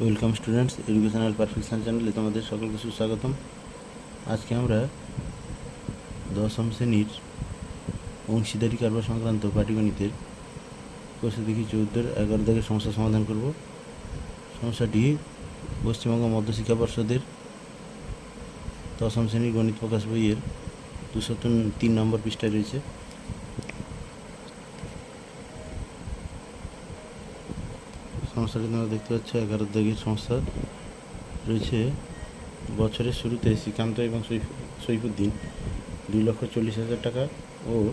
Welcome students educational perfection চ্যানেলে তোমাদের সকলকে সুস্বাগতম। আজকে আমরা দশম শ্রেণির অংশীদারি কারবার সংক্রান্ত পাটিগণিতের কোষে দেখি, চৌদ্দের এগারো থেকে সমস্যা সমাধান করব। সমস্যাটি পশ্চিমবঙ্গ মধ্যশিক্ষা পর্ষদের দশম শ্রেণির গণিত প্রকাশ বইয়ের দুশো তিন নম্বর পৃষ্ঠায় রয়েছে। সমস্যাটি তোমরা দেখতে পাচ্ছি এগারো দাগের সমস্যা রয়েছে। বছরের শুরুতে শ্রীকান্ত এবং সৈফ- সৈফুদ্দিন দুই লক্ষ চল্লিশ হাজার টাকা ও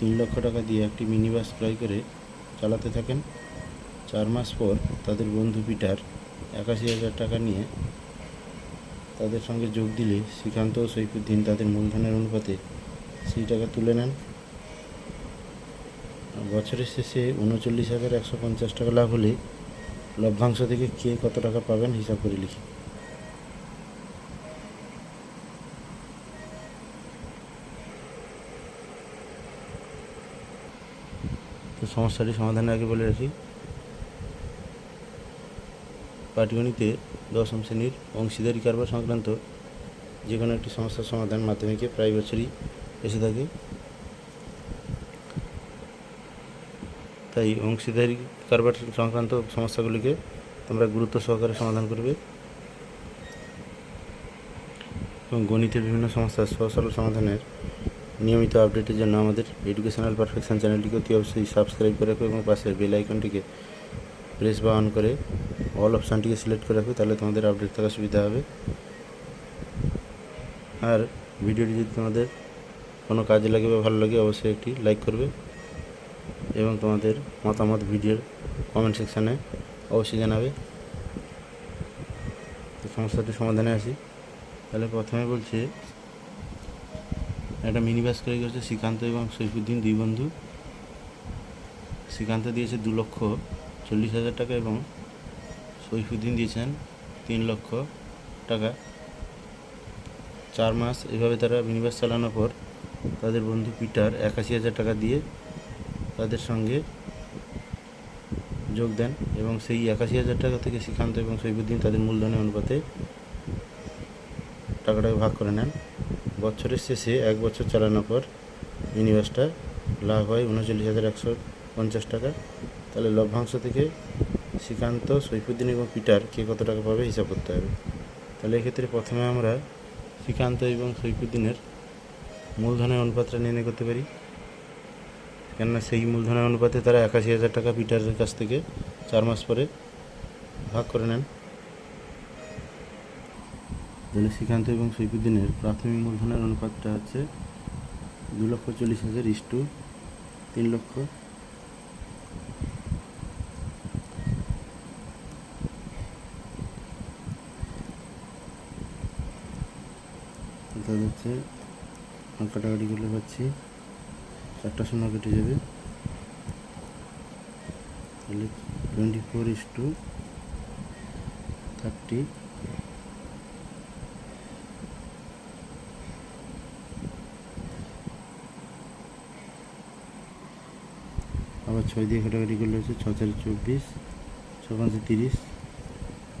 তিন লক্ষ টাকা দিয়ে একটি মিনি বাস ক্রয় করে চালাতে থাকেন। চার মাস পর তাদের বন্ধু পিটার একাশি হাজার টাকা নিয়ে তাদের সঙ্গে যোগ দিলে শ্রীকান্ত ও সৈফুদ্দিন তাদের মূলধনের অনুপাতে সেই টাকা তুলে নেন। বছরের শেষে উনচল্লিশ হাজার একশো পঞ্চাশ টাকা লাভ হলে লভ্যাংশ থেকে কে কত টাকা পাবেন হিসাব করে লিখি। তো সমস্যাটি সমাধানের আগে বলে রাখি। পাটিগণিতে দশম শ্রেণির অংশীদারি কারবার সংক্রান্ত যে কোনো একটি সমস্যার সমাধান মাধ্যমিকে প্রায় বছরই এসে থাকে। তাই অংশীদারি কারবার সংক্রান্ত সমস্যাগুলিকে তোমরা গুরুত্ব সহকারে সমাধান করবে। এবং গণিতের বিভিন্ন সমস্যার সহজ সরল সমাধানের নিয়মিত আপডেটের জন্য আমাদের এডুকেশনাল পারফেকশন চ্যানেলটিকে অতি অবশ্যই সাবস্ক্রাইব করে রাখো এবং পাশের বেল আইকনটিকে প্রেস বা অন করে অল অপশানটিকে সিলেক্ট করে রাখো, তাহলে তোমাদের আপডেট থাকার সুবিধা হবে। আর ভিডিওটি যদি তোমাদের কোনো কাজে লাগে বা ভালো লাগে, অবশ্যই একটি লাইক করবে। এবং তোমাদের মতামত ভিডিওর কমেন্ট সেকশানে অবশ্যই জানাবে। সমস্যাটি সমাধানে আসি। তাহলে প্রথমে বলছে, একটা মিনি বাস করে গেছে শ্রীকান্ত এবং সৈফুদ্দিন দুই বন্ধু। শ্রীকান্ত দিয়েছে দু লক্ষ চল্লিশ হাজার টাকা এবং সৈফুদ্দিন দিয়েছেন তিন লক্ষ টাকা। চার মাস এভাবে তারা মিনি বাস চালানোর পর তাদের বন্ধু পিটার একাশি হাজার টাকা দিয়ে তাদের সঙ্গে যোগ দেন এবং সেই একাশি হাজার টাকা থেকে শ্রীকান্ত এবং সৈফুদ্দিন তাদের মূলধনের অনুপাতে টাকাটাকে ভাগ করে নেন। বছরের শেষে এক বছর চালানোর পর ইউনিভার্সটা লাভ হয় উনচল্লিশ হাজার একশো পঞ্চাশ টাকা। তাহলে লভ্যাংশ থেকে শ্রীকান্ত সৈফুদ্দিন এবং পিটার কে কত টাকা পাবে হিসাব করতে হবে। তাহলে এক্ষেত্রে প্রথমে আমরা শ্রীকান্ত এবং সৈফুদ্দিনের মূলধনের অনুপাতটা নির্ণয় করতে পারি। কেননা সেই মূলধনের অনুপাতে তারা একাশি হাজার টাকা পিটারের কাছ থেকে চার মাস পরে ভাগ করে নেন। তাহলে শ্রীকান্ত এবং সৈফুদ্দিনের প্রাথমিক মূলধনের অনুপাতটা হচ্ছে দু লক্ষ চল্লিশ হাজার ইস্টু তিন লক্ষ। অর্থাৎ হচ্ছে কাটাকাটি করলে পাচ্ছি চারটা শূন্য কেটে যাবে। তাহলে twenty four is to thirty আবার ছয় দিয়ে কাটাকাটি করলে হচ্ছে ছ চারে চব্বিশ, ছ পাঁচে তিরিশ।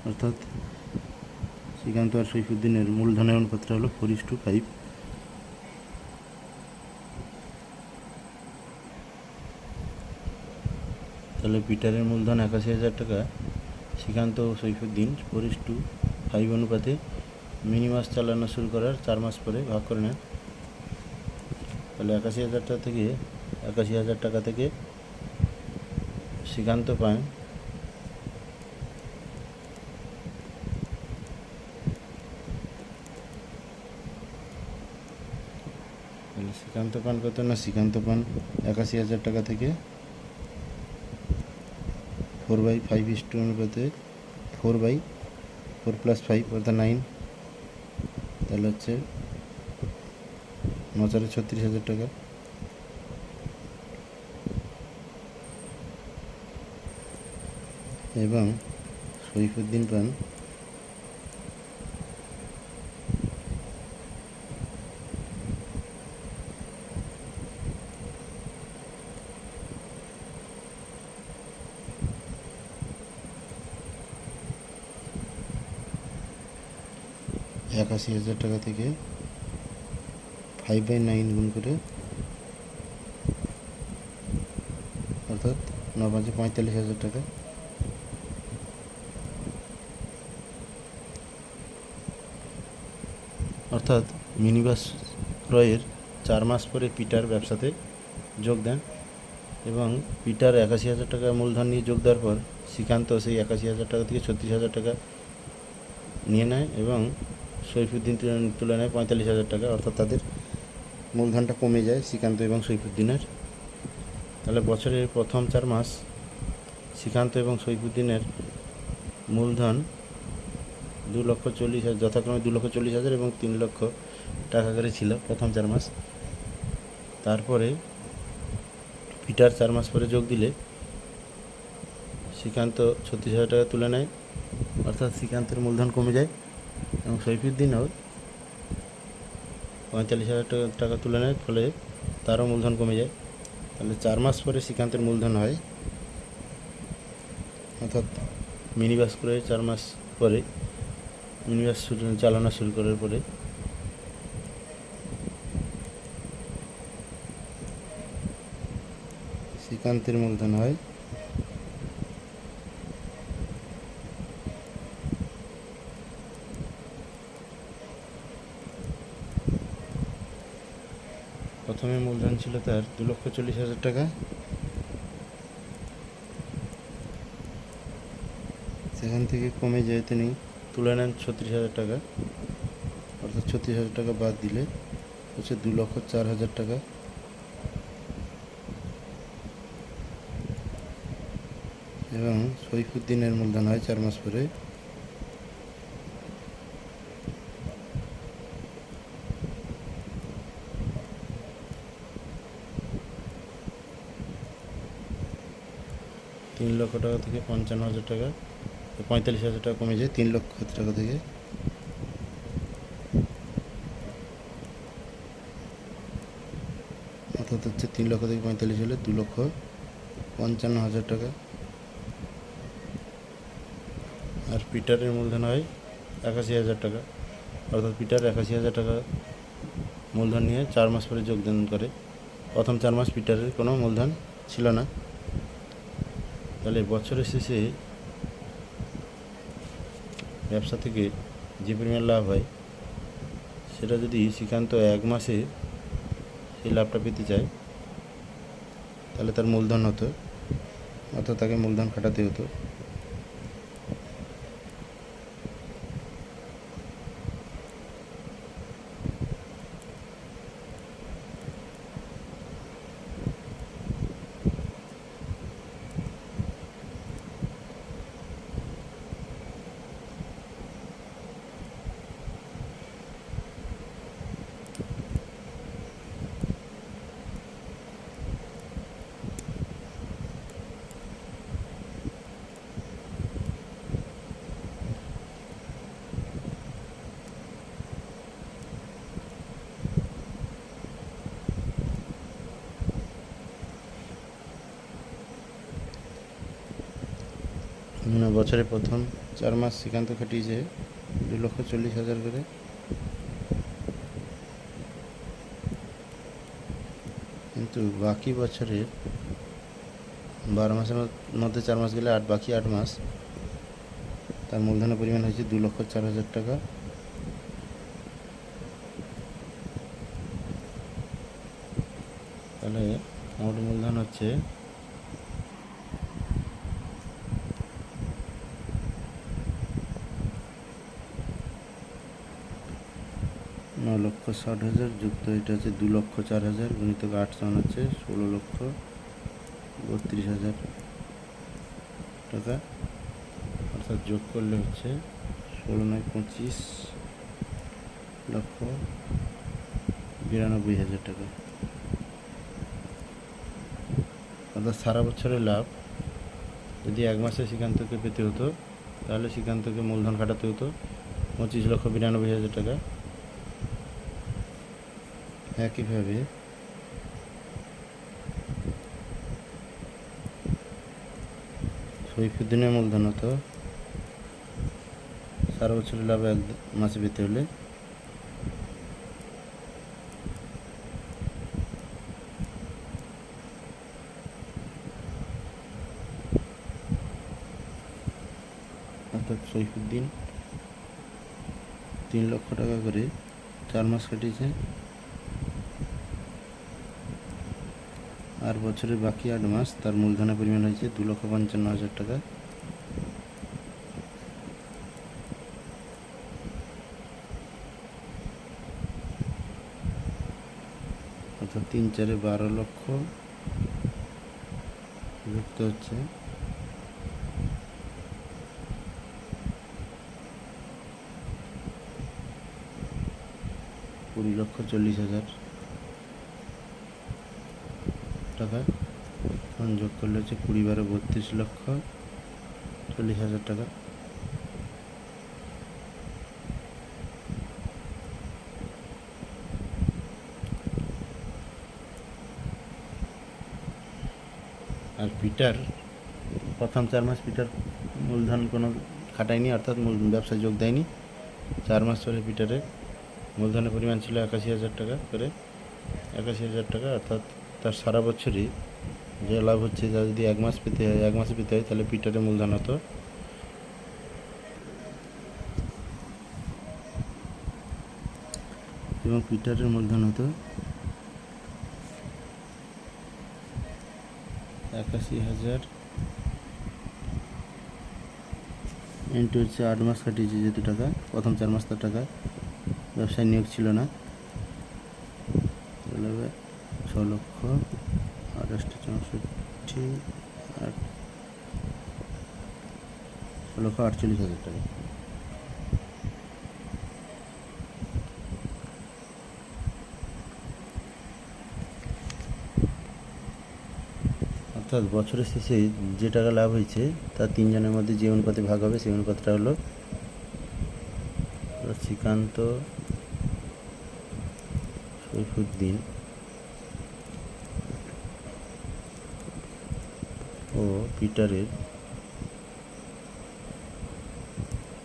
অর্থাৎ শ্রীকান্ত আর সৈফুদ্দিনের মূলধনের অনুপাতটা হলো ফোর ইস টু ফাইভ তাহলে পিটারের মূলধন একাশি হাজার টাকা, Srikanta Saifuddin is to five অনুপাতে মিনি মাস চালানো শুরু করার চার মাস পরে ভাগ করে নেন। তাহলে একাশি হাজার টাকা থেকে, একাশি হাজার টাকা থেকে শ্রীকান্ত তাহলে শ্রীকান্ত পান কত? না, শ্রীকান্ত পান একাশি হাজার টাকা থেকে four by five is to অনুপাতে four by four plus five অর্থাৎ নাইন। তাহলে হচ্ছে নচারে ছত্রিশ হাজার টাকা। এবং সৈফুদ্দিন পান একাশি হাজার টাকা থেকে ফাইভ বাই নাইন গুণ করে, অর্থাৎ ন পাঁচে পঁয়তাল্লিশ হাজার টাকা। অর্থাৎ মিনিবাস ক্রয়ের চার মাস পরে পিটার ব্যবসাতে যোগ দেন এবং পিটার একাশি হাজার টাকা মূলধন নিয়ে যোগ দেওয়ার পর শ্রীকান্ত সেই একাশি হাজার টাকা থেকে ছত্রিশ হাজার টাকা নিয়ে নেয় এবং সৈফুদ্দিন তুলে- তুলে নেয় পঁয়তাল্লিশ হাজার টাকা, অর্থাৎ তাদের মূলধনটা কমে যায় শ্রীকান্ত এবং সৈফুদ্দিনের। তাহলে বছরের প্রথম চার মাস শ্রীকান্ত এবং সৈফুদ্দিনের মূলধন দু লক্ষ চল্লিশ হাজার, যথাক্রমে দু লক্ষ চল্লিশ হাজার এবং তিন লক্ষ টাকা করে ছিল প্রথম চার মাস। তারপরে পিটার চার মাস পরে যোগ দিলে শ্রীকান্ত ছত্রিশ হাজার টাকা তুলে নেয় অর্থাৎ শ্রীকান্তের মূলধন কমে যায়। এবং সৈফুদ্দিনও পঁয়তাল্লিশ হাজার টাকা তুলে নেয়, ফলে তারও মূলধন কমে যায়। তাহলে চার মাস পরে শ্রীকান্তের মূলধন হয়। অর্থাৎ মিনিবাস করে চার মাস পরে মিনিবাস শুরু চালানো শুরু করার পরে শ্রীকান্তের মূলধন হয়। প্রথমে মূলধন ছিল তার দু লক্ষ চল্লিশ হাজার টাকা। সেখান থেকে কমে যায় তিনি তুলে নেন ছত্রিশ হাজার টাকা। অর্থাৎ ছত্রিশ হাজার টাকা বাদ দিলে হচ্ছে দু লক্ষ চার হাজার টাকা। এবং সৈফুদ্দিনের মূলধন হয় চার মাস পরে। তিন লক্ষ টাকা থেকে পঞ্চান্ন হাজার টাকা পঁয়তাল্লিশ হাজার টাকা কমে যায় তিন লক্ষ টাকা থেকে। অর্থাৎ হচ্ছে তিন লক্ষ থেকে পঁয়তাল্লিশ হলে দু লক্ষ পঞ্চান্ন হাজার টাকা। আর পিটারের মূলধন হয় একাশি হাজার টাকা। অর্থাৎ পিটার একাশি হাজার টাকা মূলধন নিয়ে চার মাস পরে যোগদান করে। প্রথম চার মাস পিটারের কোনো মূলধন ছিল না। তাহলে বছরের শেষে ব্যবসা থেকে যে পরিমাণ লাভ হয়, সেটা যদি শ্রীকান্ত এক মাসে সেই লাভটা পেতে চায়, তাহলে তার মূলধন হতো, অর্থাৎ তাকে মূলধন খাটাতে হতো মানে বছরে প্রথম চার মাস শ্রীকান্ত খাটিয়েছে দু লক্ষ চল্লিশ হাজার করে। কিন্তু বাকি বছরের বারো মাসের মধ্যে- চার মাস গেলে আট বাকি আট মাস তার মূলধনের পরিমাণ হয়েছে দু লক্ষ চার হাজার টাকা। তাহলে মোট মূলধন হচ্ছে ন লক্ষ ষাট হাজার, যুক্ত এটা হচ্ছে দু লক্ষ চার হাজার গুণিতক আট সমান হচ্ছে ষোলো লক্ষ বত্রিশ হাজার টাকা। অর্থাৎ যোগ করলে হচ্ছে ষোলো নয় পঁচিশ লক্ষ বিরানব্বই হাজার টাকা। অর্থাৎ সারা বছরের লাভ যদি এক মাসে সেখান থেকে পেতে হতো, তাহলে সেখান থেকে মূলধন কাটাতে হতো পঁচিশ লক্ষ বিরানব্বই হাজার টাকা। একইভাবে সৈফুদ্দিনের মূলধনত সারা বছর লাভ এক মাসে পেতে হলে। অর্থাৎ সৈফুদ্দিন তিন লক্ষ টাকা করে চার মাস কাটিয়েছে। আর বছরের বাকি আট মাস, তার মূলধনের পরিমাণ হয়েছে দু লক্ষ পঞ্চান্ন হাজার টাকা। অর্থাৎ তিন চারে বারো লক্ষ যুক্ত হচ্ছে। কুড়ি লক্ষ চল্লিশ হাজার। টাকা। এখন যোগ করলে হচ্ছে কুড়ি বারো বত্রিশ লক্ষ চল্লিশ হাজার টাকা। আর পিটার, প্রথম চার মাস পিটার মূলধন কোনো খাটায়নি, অর্থাৎ মূল ব্যবসায় যোগ দেয়নি। চার মাস পরে পিটারের মূলধনের পরিমাণ ছিল একাশি হাজার টাকা করে। একাশি হাজার টাকা, অর্থাৎ তার সারা বছরই যে লাভ হচ্ছে, যা যদি এক মাস পেতে হয়, এক মাসে পেতে হয়, তাহলে পিটারের মূলধন হতো। এবং পিটারের মূলধন হতো একাশি হাজার। ইন্টু হচ্ছে আট মাস কাটিয়েছে যেহেতু টাকা, প্রথম চার মাস তার টাকা, ব্যবসায় নিয়োগ ছিল না। ছ লক্ষ আঠাশটি চৌষট্টি আট ছ লক্ষ আটচল্লিশ হাজার টাকা। অর্থাৎ বছরের শেষে যে টাকা লাভ হয়েছে তা তিনজনের মধ্যে যে অনুপাতে ভাগ হবে, সেই অনুপাতটা হলো শ্রীকান্ত সৈফুদ্দিন ও পিটারের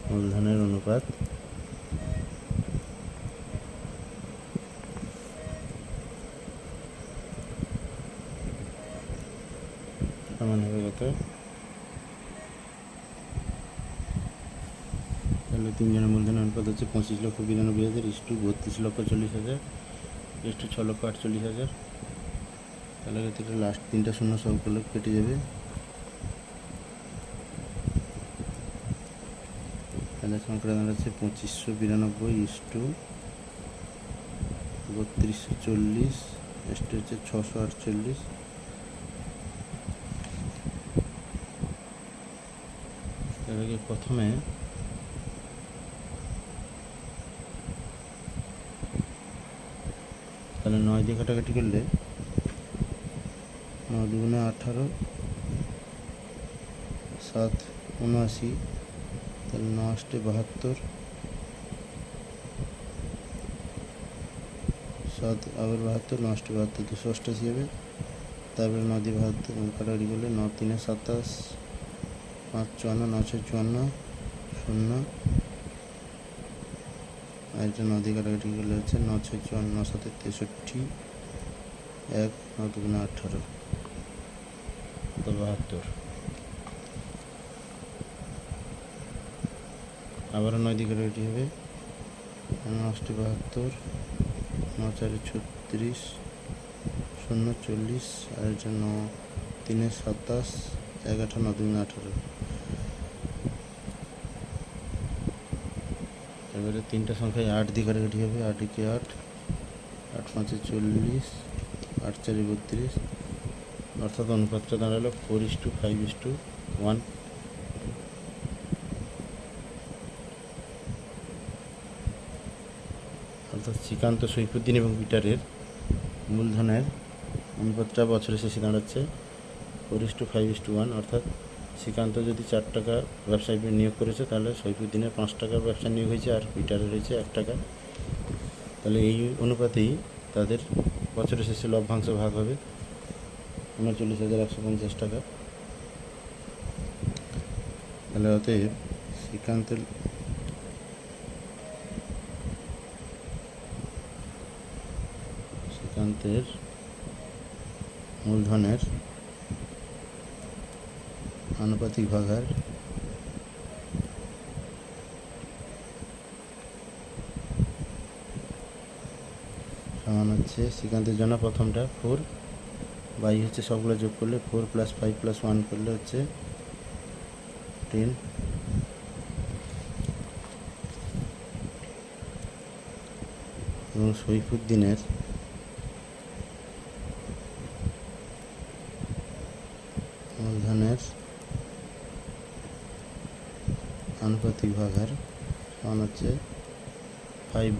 মূলধনের অনুপাত সমান হবে কত? তাহলে তিনজনের মূলধনের অনুপাত হচ্ছে পঁচিশ লক্ষ বিরানব্বই হাজার ইস্টু বত্রিশ লক্ষ চল্লিশ হাজার ইস্টু ছ লক্ষ আটচল্লিশ হাজার। তাহলে লাস্ট তিনটা শূন্য সব কেটে যাবে। তাহলে সংখ্যাটা দাঁড়াচ্ছে পঁচিশশো বিরানব্বই ইস্টু বত্রিশশো চল্লিশ ইস্টু হচ্ছে ছশো আটচল্লিশ। এটাকে প্রথমে তাহলে নয় দিয়ে কাটাকাটি করলে নয় দুগুণে আঠারো, সাত উনআশি তাহলে ন বাহাত্তর। সাত আবার বাহাত্তর ন বাহাত্তর, দুশো অষ্টাশি হবে। তারপরে ন দিয়ে বাহাত্তর, কাটাকাটি করলে ন তিনে সাতাশ, পাঁচ চুয়ান্ন নশো চুয়ান্ন, শূন্য। আর নদী কাটাকাটি করলে হচ্ছে ন ছয় চুয়ান্ন, ন সাথে তেষট্টি, এক ন দুগুণে আঠারো বাহাত্তর। আবারও নয় দিকে কাটাকাটি হবে। নশটি বাহাত্তর ন চারে ছত্রিশ, শূন্য, চল্লিশ আর এটা ন, তিনে সাতাশ এক আঠারো ন দুগুণে আঠারো। এবারে তিনটা সংখ্যায় আট দিয়ে কাটাকাটি হবে। আট একে আট আট পাঁচে চল্লিশ, আট চারে বত্রিশ। অর্থাৎ অনুপাতটা দাঁড়াল four is to, five is to, one. অর্থাৎ শ্রীকান্ত সৈফুদ্দিন এবং পিটারের মূলধনের অনুপাতটা বছরের শেষে দাঁড়াচ্ছে four is to five is to one অর্থাৎ শ্রীকান্ত যদি চার টাকা ব্যবসায় নিয়োগ করেছে, তাহলে সৈফুদ্দিনের পাঁচ টাকার ব্যবসা নিয়োগ হয়েছে আর পিটারের হয়েছে এক টাকা। তাহলে এই অনুপাতেই তাদের বছরের শেষে লভ্যাংশ ভাগ হবে উনচল্লিশ হাজার একশো পঞ্চাশ টাকা। তাহলে অতএব শ্রীকান্তের দৃষ্টান্তের মূলধনের আনুপাতিক ভাগার সমান হচ্ছে শ্রীকান্তের জন্য প্রথমটা ফোর বাই হচ্ছে সবগুলো যোগ করলে four plus five plus one করলে হচ্ছে টেন। এবং সৈফুদ্দিনের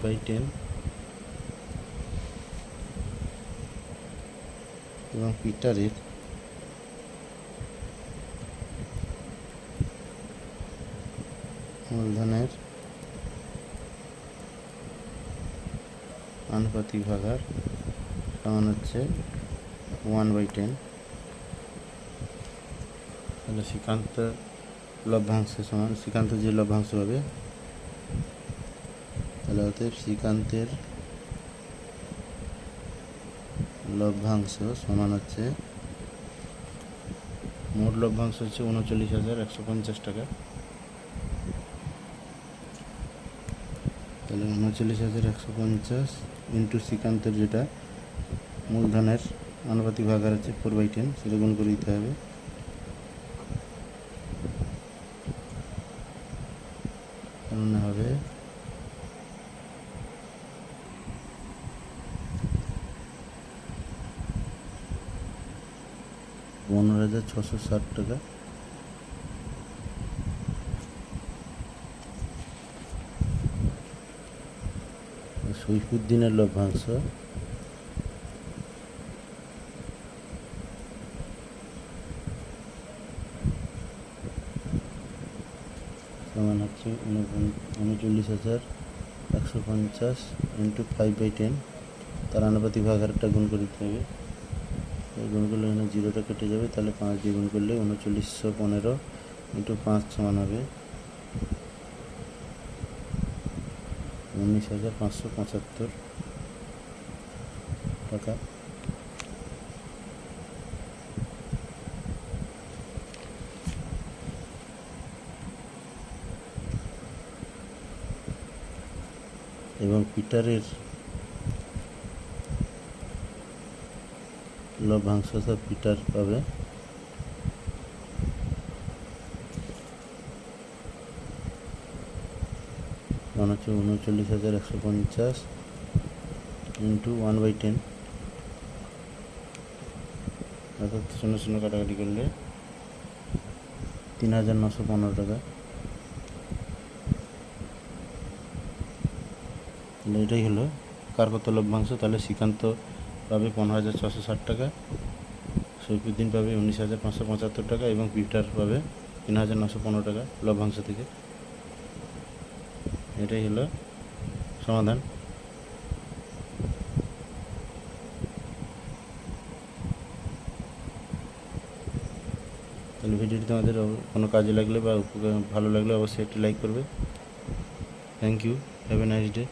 বাই টেন এবং পিটারের মূলধনের আনুপাতিক ভাগার সমান হচ্ছে ওয়ান বাই টেন তাহলে শ্রীকান্ত লভ্যাংশ সমান। শ্রীকান্ত যে লভ্যাংশ হবে তাহলে শ্রীকান্তের লভ্যাংশ সমান হচ্ছে, মোট লভ্যাংশ হচ্ছে উনচল্লিশ হাজার একশো পঞ্চাশ টাকা। তাহলে উনচল্লিশ হাজার একশো পঞ্চাশ ইন্টু শ্রীকান্তের যেটা মূলধনের আনুপাতিক ভাগার আছে ফোর বাই টেন সেটা গুণ করে দিতে হবে তার হবে পনেরো হাজার ছশো ষাট টাকা। সৈফুদ্দিনের লভ্যাংশ সমান হচ্ছে উনচল্লিশ হাজার একশো পঞ্চাশ ইন্টু ফাইভ বাই টেন তার আনুপাতিক ভাগ আরেকটা গুণ করে দিতে হবে। এই গুণ করলে এখানে জিরোটা কেটে যাবে, তাহলে পাঁচ দিয়ে গুণ করলে উনচল্লিশশো পনেরো ইন্টু পাঁচ সমান হবে উনিশ হাজার পাঁচশো পঁচাত্তর টাকা। এবং পিটারের লভ্যাংশ সব পিটার পাবে। মানে হচ্ছে উনচল্লিশ হাজার একশো পঞ্চাশ ইন্টু ওয়ান বাই টেন অর্থাৎ শূন্য শূন্য কাটাকাটি করলে তিন হাজার নশো পনেরো টাকা। এটাই হলো কার লভ্যাংশ তাহলে শ্রীকান্ত পাবে পনেরো হাজার ছশো ষাট টাকা। সৈফুদ্দিন পাবে উনিশ হাজার পাঁচশো পঁচাত্তর টাকা এবং পিটার পাবে তিন হাজার নশো পনেরো টাকা লভ্যাংশ থেকে। এটাই হলো সমাধান। তাহলে ভিডিওটি তোমাদের কোনো কাজে লাগলে বা ভালো লাগলে অবশ্যই একটি লাইক করবে। Thank you have a nice day